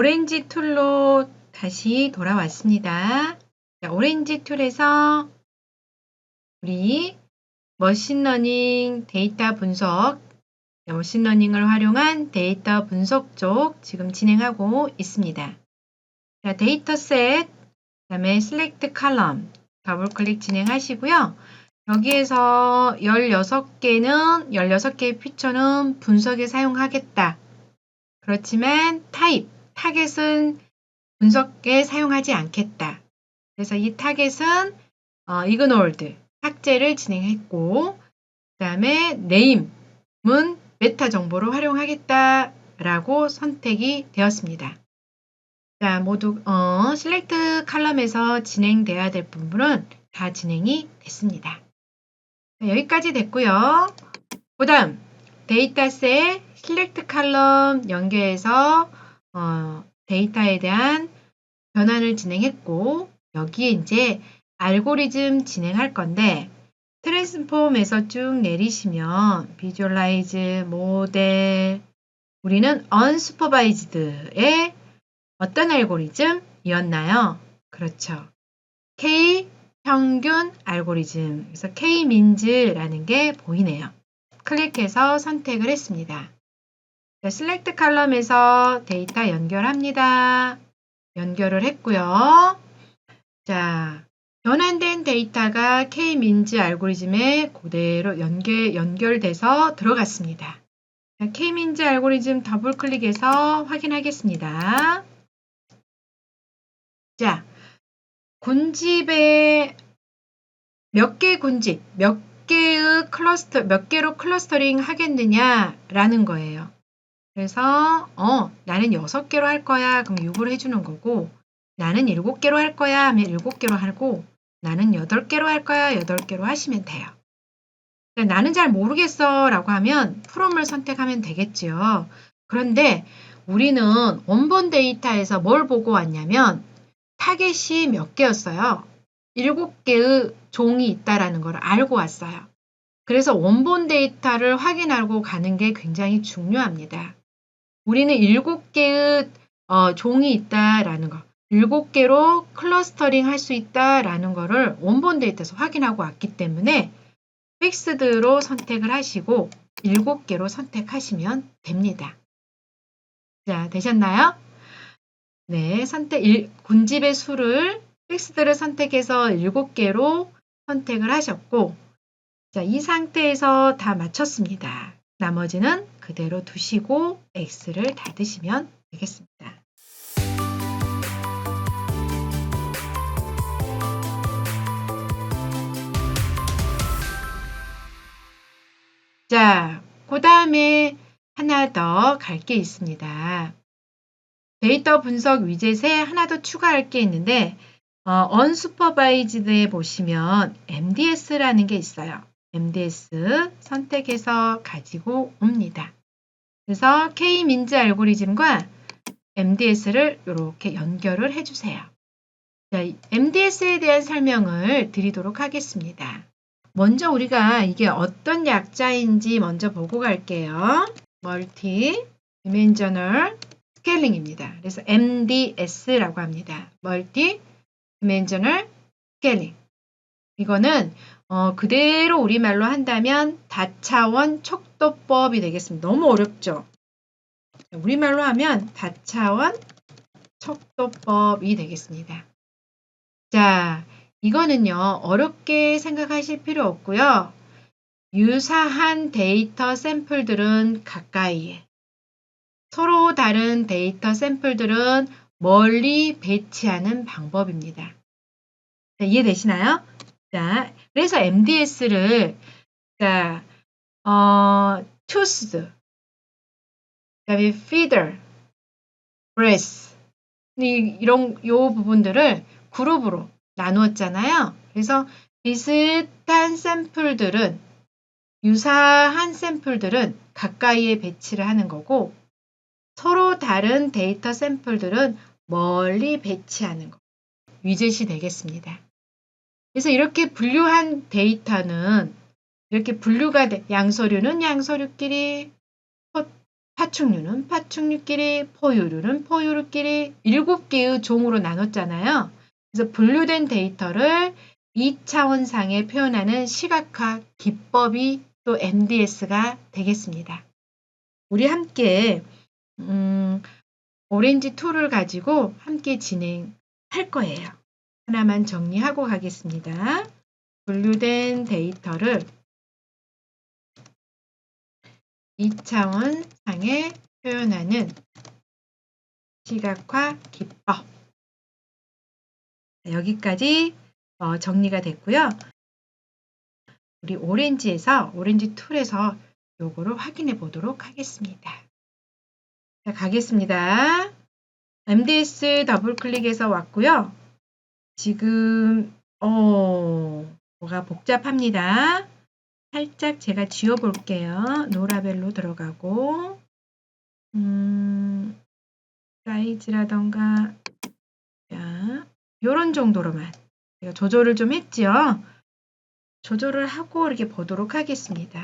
오렌지 툴로 다시 돌아왔습니다. 자, 오렌지 툴에서 우리 머신러닝 데이터 분석, 머신러닝을 활용한 데이터 분석 쪽 지금 진행하고 있습니다. 자, 데이터 셋, 그 다음에 select column, 더블 클릭 진행하시고요. 여기에서 16개는, 16개의 피처는 분석에 사용하겠다. 그렇지만 타입, 타겟은 분석에 사용하지 않겠다. 그래서 이 타겟은 어, ignored, 삭제를 진행했고 그 다음에 name은 메타 정보를 활용하겠다라고 선택이 되었습니다. 자, 모두 어, select 칼럼에서 진행돼야 될 부분은 다 진행이 됐습니다. 자, 여기까지 됐고요. 그 다음 데이터셋 select 칼럼 연결해서 어, 데이터에 대한 변환을 진행했고 여기에 이제 알고리즘 진행할 건데 트랜스폼에서 쭉 내리시면 비주얼라이즈, 모델 우리는 unsupervised의 어떤 알고리즘이었나요? 그렇죠. K 평균 알고리즘. 그래서 K 민즈라는 게 보이네요. 클릭해서 선택을 했습니다. 자, select 칼럼에서 데이터 연결합니다. 연결을 했고요. 자, 변환된 데이터가 K-민즈 알고리즘에 그대로 연결, 연결돼서 들어갔습니다. 자, K-민즈 알고리즘 더블 클릭해서 확인하겠습니다. 자, 군집에 몇 개 군집, 몇 개의 클러스터, 몇 개로 클러스터링 하겠느냐라는 거예요. 그래서 어 나는 6개로 할 거야. 그럼 6으로 해주는 거고 나는 7개로 할 거야 하면 7개로 하고 나는 8개로 할 거야 8개로 하시면 돼요. 나는 잘 모르겠어 라고 하면 프롬을 선택하면 되겠지요. 그런데 우리는 원본 데이터에서 뭘 보고 왔냐면 타겟이 몇 개였어요. 7개의 종이 있다라는 걸 알고 왔어요. 그래서 원본 데이터를 확인하고 가는 게 굉장히 중요합니다. 우리는 일곱 개의 어, 종이 있다라는 거, 일곱 개로 클러스터링 할 수 있다라는 거를 원본 데이터에서 확인하고 왔기 때문에 픽스드로 선택을 하시고 일곱 개로 선택하시면 됩니다. 자, 되셨나요? 네, 선택 일, 군집의 수를 픽스드를 선택해서 일곱 개로 선택을 하셨고 자, 이 상태에서 다 마쳤습니다. 나머지는 그대로 두시고 X를 닫으시면 되겠습니다. 자, 그 다음에 하나 더 갈 게 있습니다. 데이터 분석 위젯에 하나 더 추가할 게 있는데 어, unsupervised에 보시면 MDS라는 게 있어요. MDS 선택해서 가지고 옵니다. 그래서 K-민즈 알고리즘과 MDS를 이렇게 연결을 해주세요. 자, MDS에 대한 설명을 드리도록 하겠습니다. 먼저 우리가 이게 어떤 약자인지 먼저 보고 갈게요. 멀티 디멘저널 스케일링입니다. 그래서 MDS라고 합니다. 멀티 디멘저널 스케일링. 이거는 어, 그대로 우리말로 한다면 다차원 척도법이 되겠습니다. 너무 어렵죠? 우리말로 하면 다차원 척도법이 되겠습니다. 자, 이거는요, 어렵게 생각하실 필요 없고요. 유사한 데이터 샘플들은 가까이에, 서로 다른 데이터 샘플들은 멀리 배치하는 방법입니다. 자, 이해되시나요? 자, 그래서 MDS를 자, 어, tooth, 그다음에 feeder, breath 이런 요 부분들을 그룹으로 나누었잖아요. 그래서 비슷한 샘플들은 유사한 샘플들은 가까이에 배치를 하는 거고 서로 다른 데이터 샘플들은 멀리 배치하는 거. 위젯이 되겠습니다. 그래서 이렇게 분류한 데이터는 이렇게 분류가 돼. 양서류는 양서류끼리, 파충류는 파충류끼리, 포유류는 포유류끼리 일곱 개의 종으로 나눴잖아요. 그래서 분류된 데이터를 2차원상에 표현하는 시각화 기법이 또 MDS가 되겠습니다. 우리 함께 음, 오렌지 툴을 가지고 함께 진행할 거예요. 하나만 정리하고 가겠습니다. 분류된 데이터를 2차원 상에 표현하는 시각화 기법. 여기까지 어, 정리가 됐고요. 우리 오렌지에서 오렌지 툴에서 요거를 확인해 보도록 하겠습니다. 자, 가겠습니다. MDS 더블 클릭해서 왔고요. 지금 어 뭐가 복잡합니다. 살짝 제가 지워 볼게요. 노라벨로 들어가고 음, 사이즈라던가 자, 요런 정도로만 제가 조절을 좀 했죠. 조절을 하고 이렇게 보도록 하겠습니다.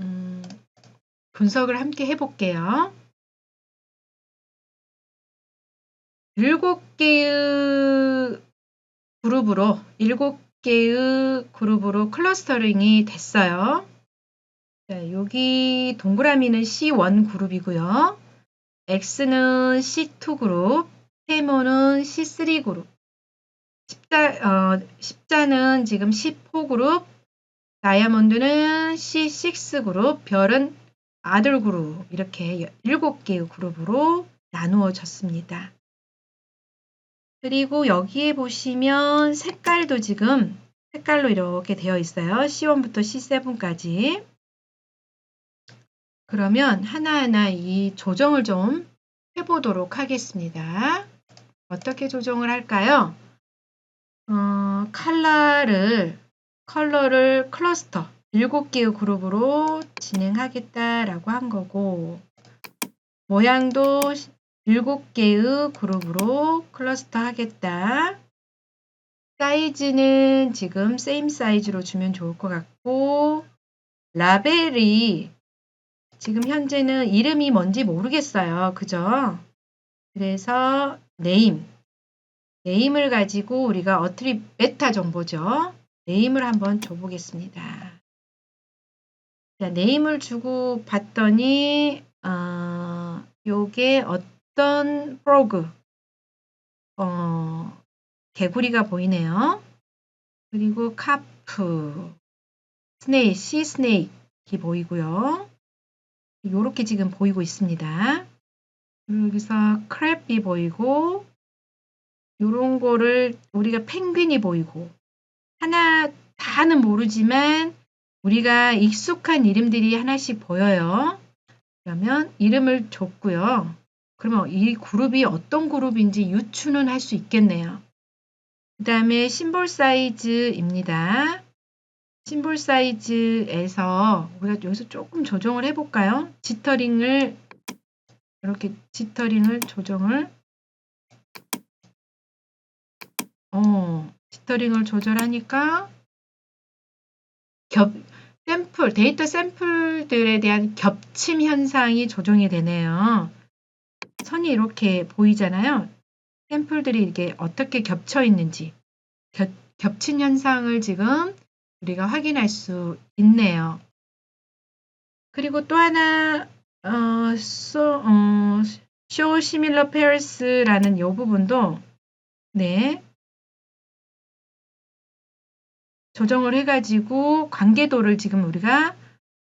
음, 분석을 함께 해볼게요. 일곱 개의 그룹으로 일곱 개의 그룹으로 클러스터링이 됐어요. 자, 여기 동그라미는 C1 그룹이고요. X는 C2 그룹, 세모는 C3 그룹, 십자, 어, 십자는 지금 C4 그룹, 다이아몬드는 C6 그룹, 별은 아들 그룹 이렇게 7개의 그룹으로 나누어졌습니다. 그리고 여기에 보시면 색깔도 지금 색깔로 이렇게 되어 있어요. C1부터 C7까지. 그러면 하나하나 이 조정을 좀 해보도록 하겠습니다. 어떻게 조정을 할까요? 어, 컬러를 컬러를 클러스터 7개의 그룹으로 진행하겠다라고 한 거고 모양도 7개의 그룹으로 클러스터 하겠다. 사이즈는 지금 세임 사이즈로 주면 좋을 것 같고 라벨이 지금 현재는 이름이 뭔지 모르겠어요. 그죠? 그래서 네임 네임을 가지고 우리가 어트리 베타 정보죠. 네임을 한번 줘보겠습니다. 자, 네임을 주고 봤더니 어, 요게 어떤 프로그 어, 개구리가 보이네요. 그리고 카프, 스네이, 시 스네이크 보이고요. 요렇게 지금 보이고 있습니다. 여기서 크랩이 보이고 요런 거를 우리가 펭귄이 보이고 하나 다는 모르지만 우리가 익숙한 이름들이 하나씩 보여요. 그러면 이름을 줬고요. 그러면 이 그룹이 어떤 그룹인지 유추는 할 수 있겠네요. 그 다음에 심볼 사이즈입니다. 심볼 사이즈에서 우리가 여기서 조금 조정을 해볼까요? 지터링을 이렇게 지터링을 조정을 어, 지터링을 조절하니까 겹, 샘플, 데이터 샘플들에 대한 겹침 현상이 조정이 되네요. 선이 이렇게 보이잖아요. 샘플들이 이게 어떻게 겹쳐 있는지 겹, 겹친 현상을 지금 우리가 확인할 수 있네요. 그리고 또 하나 어, so, 어, show similar pairs라는 이 부분도 네 조정을 해가지고 관계도를 지금 우리가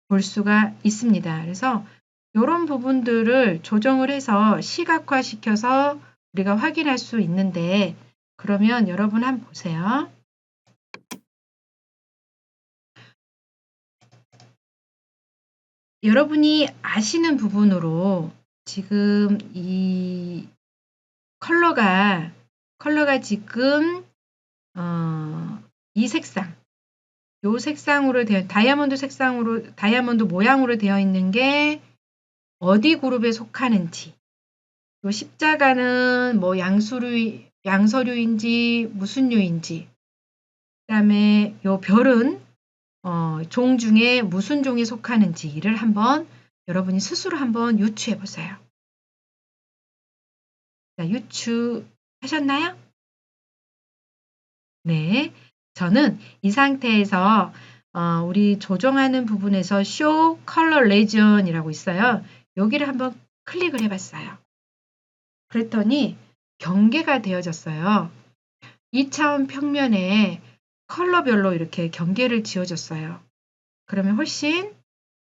볼 수가 있습니다. 그래서 이런 부분들을 조정을 해서 시각화 시켜서 우리가 확인할 수 있는데 그러면 여러분 한번 보세요. 여러분이 아시는 부분으로 지금 이 컬러가 컬러가 지금 어, 이 색상, 요 색상으로 되어 다이아몬드 색상으로 다이아몬드 모양으로 되어 있는 게 어디 그룹에 속하는지, 요 십자가는 뭐 양수류 양서류인지 무슨 류인지, 그 다음에 요 별은 어, 종 중에 무슨 종에 속하는지를 한번 여러분이 스스로 한번 유추해 보세요. 자, 유추하셨나요? 네. 저는 이 상태에서 어, 우리 조정하는 부분에서 Show Color Region이라고 있어요. 여기를 한번 클릭을 해봤어요. 그랬더니 경계가 되어졌어요. 2차원 평면에 컬러별로 이렇게 경계를 지어줬어요. 그러면 훨씬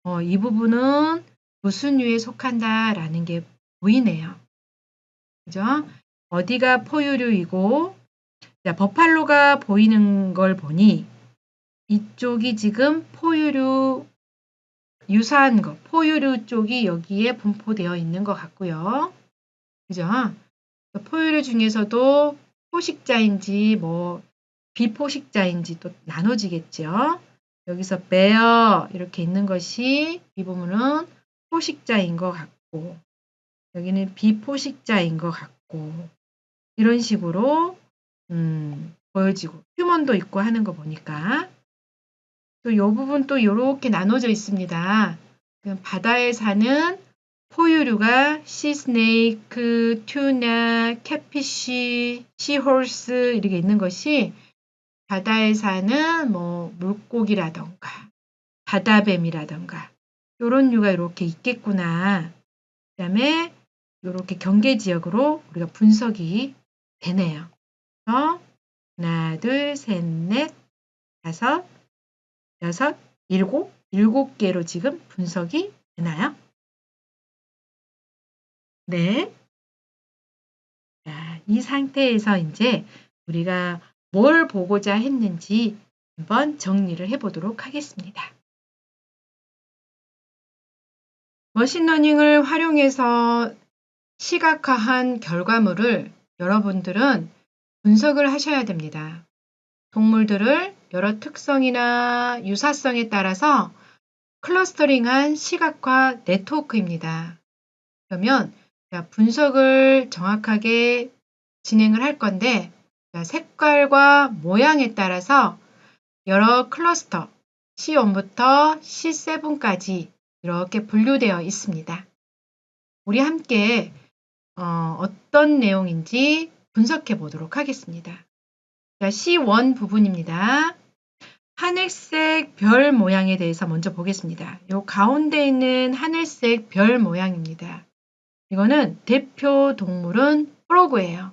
어, 이 부분은 무슨 유에 속한다 라는 게 보이네요. 그죠? 어디가 포유류이고 자, 버팔로가 보이는 걸 보니 이쪽이 지금 포유류 유사한 거, 포유류 쪽이 여기에 분포되어 있는 것 같고요. 그죠? 포유류 중에서도 포식자인지 뭐 비포식자인지 또 나눠지겠죠. 여기서 bear 이렇게 있는 것이 이 부분은 포식자인 것 같고 여기는 비포식자인 것 같고 이런 식으로 음, 보여지고 휴먼도 있고 하는 거 보니까 또이 부분 또 이렇게 나눠져 있습니다. 바다에 사는 포유류가 시스네이크, 튜나, 캐피쉬, 시홀스 이렇게 있는 것이 바다에 사는 뭐 물고기라던가 바다뱀이라던가 이런 류가 이렇게 있겠구나. 그 다음에 이렇게 경계 지역으로 우리가 분석이 되네요. 어? 하나, 둘, 셋, 넷, 다섯, 여섯, 일곱, 일곱 개로 지금 분석이 되나요? 네. 자, 이 상태에서 이제 우리가 뭘 보고자 했는지 한번 정리를 해보도록 하겠습니다. 머신러닝을 활용해서 시각화한 결과물을 여러분들은 분석을 하셔야 됩니다. 동물들을 여러 특성이나 유사성에 따라서 클러스터링한 시각화 네트워크입니다. 그러면 분석을 정확하게 진행을 할 건데 색깔과 모양에 따라서 여러 클러스터 C1부터 C7까지 이렇게 분류되어 있습니다. 우리 함께 어, 떤 내용인지 분석해 보도록 하겠습니다. 자, C1 부분입니다. 하늘색 별 모양에 대해서 먼저 보겠습니다. 이 가운데 있는 하늘색 별 모양입니다. 이거는 대표 동물은 프로그예요.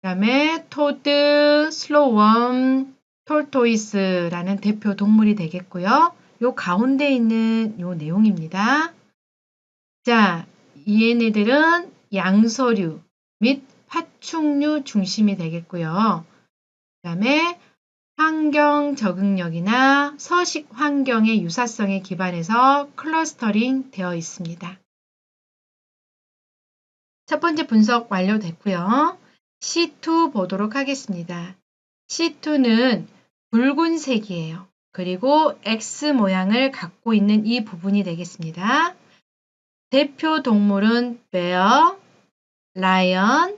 그 다음에 토드, 슬로웜, 톨토이스라는 대표 동물이 되겠고요. 요 가운데 있는 요 내용입니다. 자, 얘네들은 양서류 및 파충류 중심이 되겠고요. 그 다음에 환경 적응력이나 서식 환경의 유사성에 기반해서 클러스터링 되어 있습니다. 첫 번째 분석 완료됐고요. C2 보도록 하겠습니다. C2는 붉은색이에요. 그리고 X 모양을 갖고 있는 이 부분이 되겠습니다. 대표 동물은 bear, lion,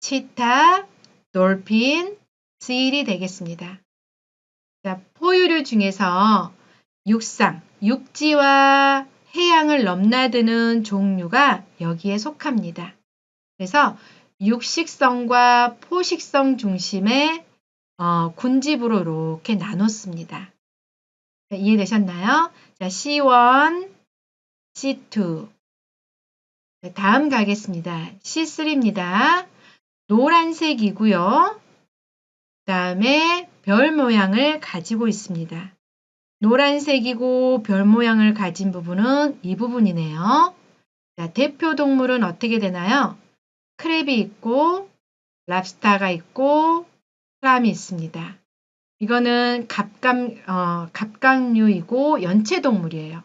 치타, 돌핀, 세일이 되겠습니다. 자, 포유류 중에서 육상, 육지와 해양을 넘나드는 종류가 여기에 속합니다. 그래서 육식성과 포식성 중심의 어, 군집으로 이렇게 나눴습니다. 자, 이해되셨나요? 자, C1, C2. 자, 다음 가겠습니다. C3입니다. 노란색이고요. 그 다음에 별 모양을 가지고 있습니다. 노란색이고 별 모양을 가진 부분은 이 부분이네요. 자, 대표 동물은 어떻게 되나요? 크랩이 있고 랍스타가 있고 크람이 있습니다. 이거는 갑각, 어, 갑각류이고 연체동물이에요.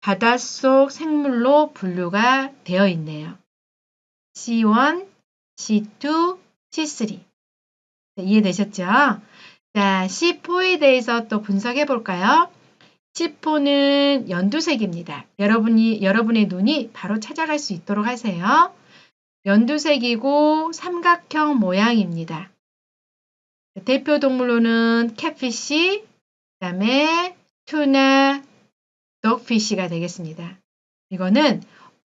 바닷속 생물로 분류가 되어 있네요. C1, C2, C3. 이해되셨죠? 자, C4에 대해서 또 분석해 볼까요? C4는 연두색입니다. 여러분이, 여러분의 눈이 바로 찾아갈 수 있도록 하세요. 연두색이고 삼각형 모양입니다. 대표 동물로는 캣피쉬, 그 다음에 투나, 독피쉬가 되겠습니다. 이거는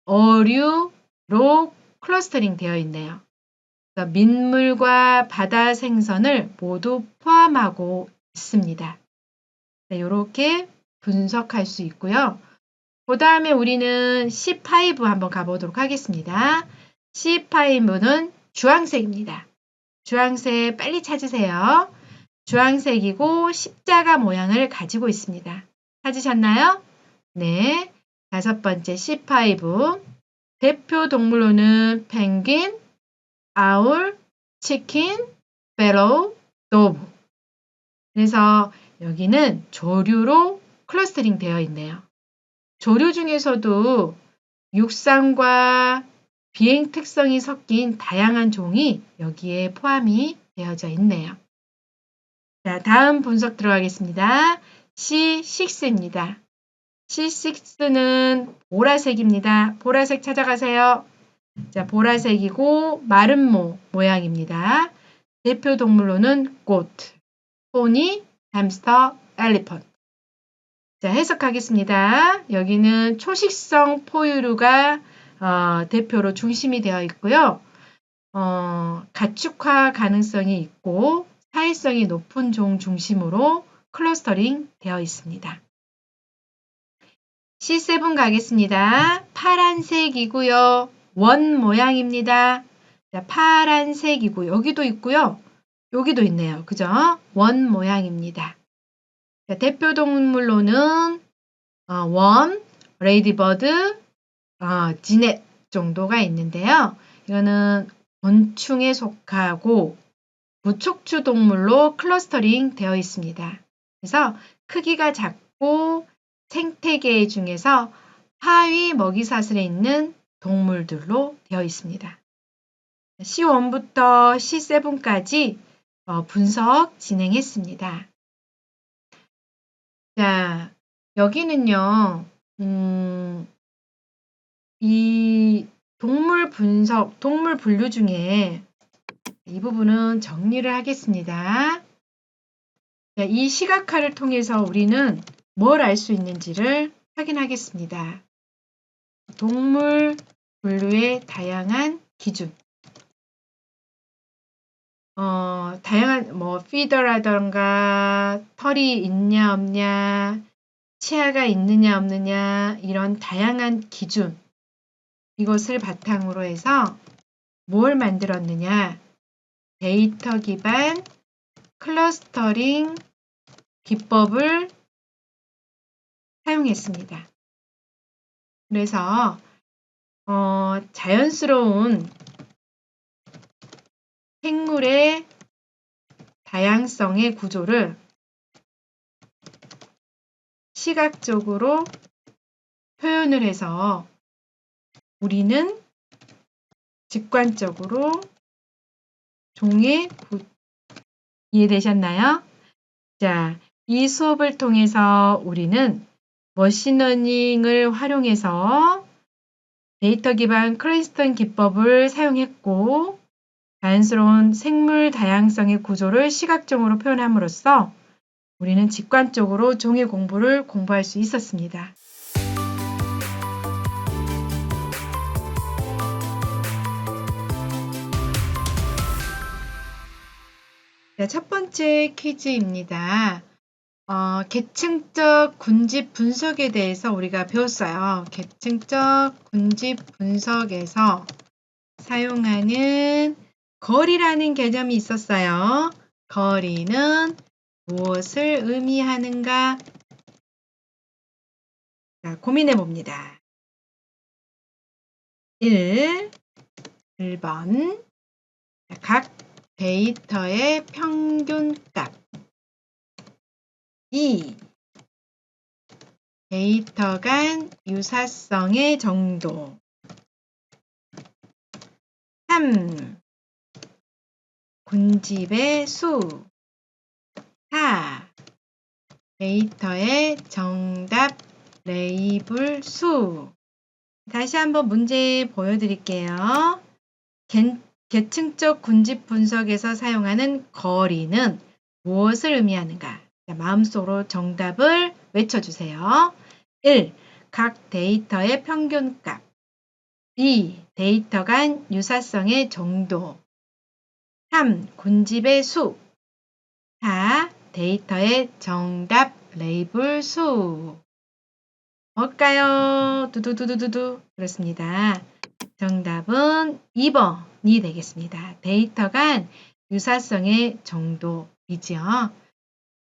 어류로 클러스터링 되어 있네요. 그래서 민물과 바다 생선을 모두 포함하고 있습니다. 이렇게 분석할 수 있고요. 그 다음에 우리는 C5 한번 가보도록 하겠습니다. C5는 주황색입니다. 주황색 빨리 찾으세요. 주황색이고 십자가 모양을 가지고 있습니다. 찾으셨나요? 네. 다섯 번째 C5. 대표 동물로는 펭귄, 아울, 치킨, 베로우, 도브. 그래서 여기는 조류로 클러스터링 되어 있네요. 조류 중에서도 육상과 비행 특성이 섞인 다양한 종이 여기에 포함이 되어져 있네요. 자, 다음 분석 들어가겠습니다. C6입니다. C6는 보라색입니다. 보라색 찾아가세요. 자, 보라색이고 마른 모 모양입니다. 대표 동물로는 고트, 포니, 햄스터, 엘리펀트. 자, 해석하겠습니다. 여기는 초식성 포유류가 어, 대표로 중심이 되어 있고요. 어, 가축화 가능성이 있고 사회성이 높은 종 중심으로 클러스터링 되어 있습니다. C7 가겠습니다. 파란색이고요. 원 모양입니다. 자, 파란색이고 여기도 있고요. 여기도 있네요. 그죠? 원 모양입니다. 자, 대표 동물로는 어, 원, 레이디버드, 어, 지넷 정도가 있는데요. 이거는 곤충에 속하고 무척추 동물로 클러스터링 되어 있습니다. 그래서 크기가 작고 생태계 중에서 하위 먹이사슬에 있는 동물들로 되어 있습니다. C1부터 C7까지 어, 분석 진행했습니다. 자, 여기는요, 음, 이 동물 분석, 동물 분류 중에 이 부분은 정리를 하겠습니다. 자, 이 시각화를 통해서 우리는 뭘 알 수 있는지를 확인하겠습니다. 동물 분류의 다양한 기준. 어, 다양한 뭐 피더라던가 털이 있냐 없냐, 치아가 있느냐 없느냐 이런 다양한 기준 이것을 바탕으로 해서 뭘 만들었느냐 데이터 기반 클러스터링 기법을 사용했습니다. 그래서 어, 자연스러운 생물의 다양성의 구조를 시각적으로 표현을 해서 우리는 직관적으로 종의 구... 이해되셨나요? 자, 이 수업을 통해서 우리는 머신러닝을 활용해서 데이터 기반 클래스턴 기법을 사용했고 자연스러운 생물 다양성의 구조를 시각적으로 표현함으로써 우리는 직관적으로 종의 공부를 공부할 수 있었습니다. 네, 첫 번째 퀴즈입니다. 어, 계층적 군집 분석에 대해서 우리가 배웠어요. 계층적 군집 분석에서 사용하는 거리라는 개념이 있었어요. 거리는 무엇을 의미하는가? 자, 고민해 봅니다. 1. 1번. 각 데이터의 평균값 2. 데이터 간 유사성의 정도 3. 군집의 수 4. 데이터의 정답 레이블 수 다시 한번 문제 보여드릴게요. 계층적 군집 분석에서 사용하는 거리는 무엇을 의미하는가? 자, 마음속으로 정답을 외쳐주세요. 1. 각 데이터의 평균값. 2. 데이터 간 유사성의 정도. 3. 군집의 수. 4. 데이터의 정답 레이블 수. 뭘까요? 두두두두두두. 그렇습니다. 정답은 2번이 되겠습니다. 데이터 간 유사성의 정도이죠.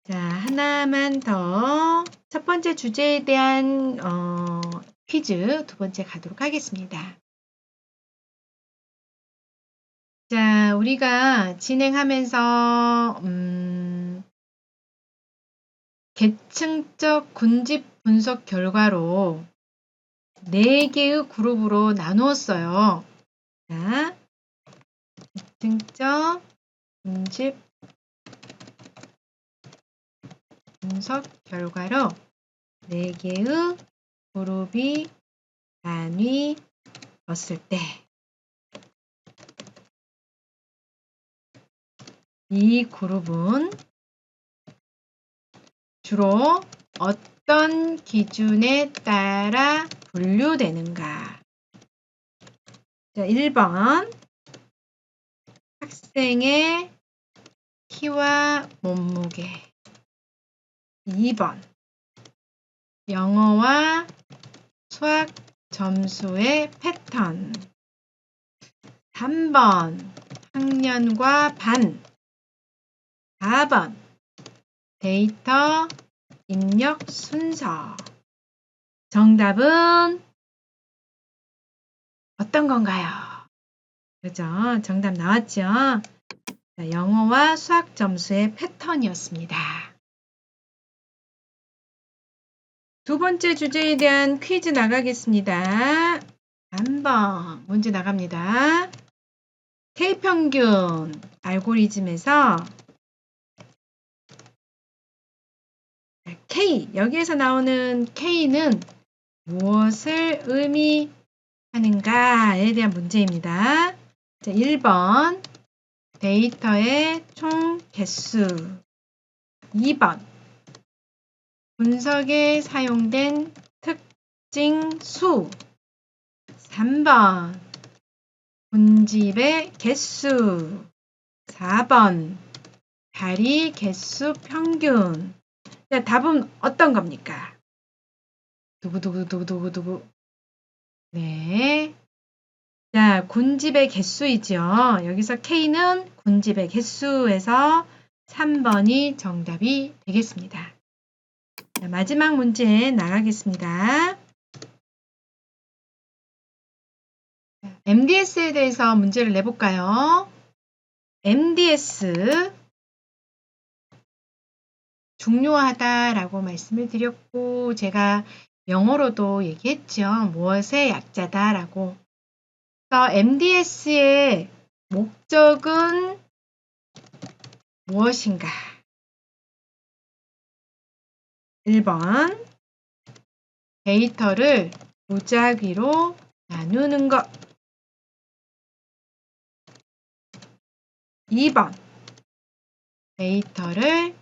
자, 하나만 더. 첫 번째 주제에 대한 어, 퀴즈 두 번째 가도록 하겠습니다. 자, 우리가 진행하면서 음, 계층적 군집 분석 결과로 4개의 그룹으로 나누었어요. 자, 계층적 군집 분석 결과로 4개의 그룹이 나뉘었을 때 이 그룹은 주로 어떤 기준에 따라 분류되는가? 자, 1번 학생의 키와 몸무게 2번 영어와 수학 점수의 패턴 3번 학년과 반 4번 데이터 입력 순서 정답은 어떤 건가요? 그죠? 정답 나왔죠? 자, 영어와 수학 점수의 패턴이었습니다. 두 번째 주제에 대한 퀴즈 나가겠습니다. 한번 문제 나갑니다. K평균 알고리즘에서 K, 여기에서 나오는 K는 무엇을 의미하는가에 대한 문제입니다. 자, 1번 데이터의 총 개수 2번 분석에 사용된 특징 수 3번 분집의 개수 4번 다리 개수 평균 자, 답은 어떤 겁니까? 두구두구두구두구두구 네. 자, 군집의 개수이죠. 여기서 K는 군집의 개수에서 3번이 정답이 되겠습니다. 자, 마지막 문제 나가겠습니다. MDS에 대해서 문제를 내볼까요? MDS 중요하다라고 말씀을 드렸고 제가 영어로도 얘기했죠. 무엇의 약자다라고. MDS의 목적은 무엇인가? 1번. 데이터를 무작위로 나누는 것. 2번. 데이터를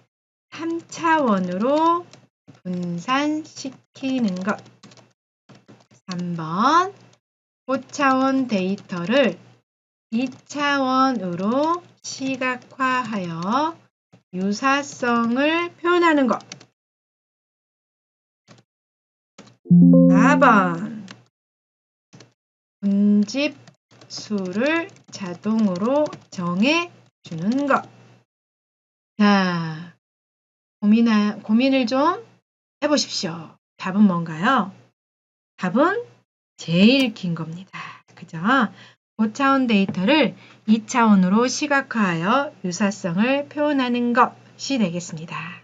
3차원으로 분산시키는 것. 3번. 5차원 데이터를 2차원으로 시각화하여 유사성을 표현하는 것 4번 분집 수를 자동으로 정해 주는 것. 자, 고민하, 고민을 좀 해보십시오. 답은 뭔가요? 답은 제일 긴 겁니다. 그죠? 5차원 데이터를 2차원으로 시각화하여 유사성을 표현하는 것이 되겠습니다.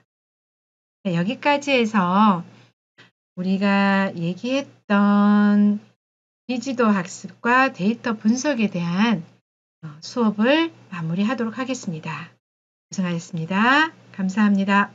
네, 여기까지 해서 우리가 얘기했던 비지도 학습과 데이터 분석에 대한 어, 수업을 마무리하도록 하겠습니다. 고생하셨습니다. 감사합니다.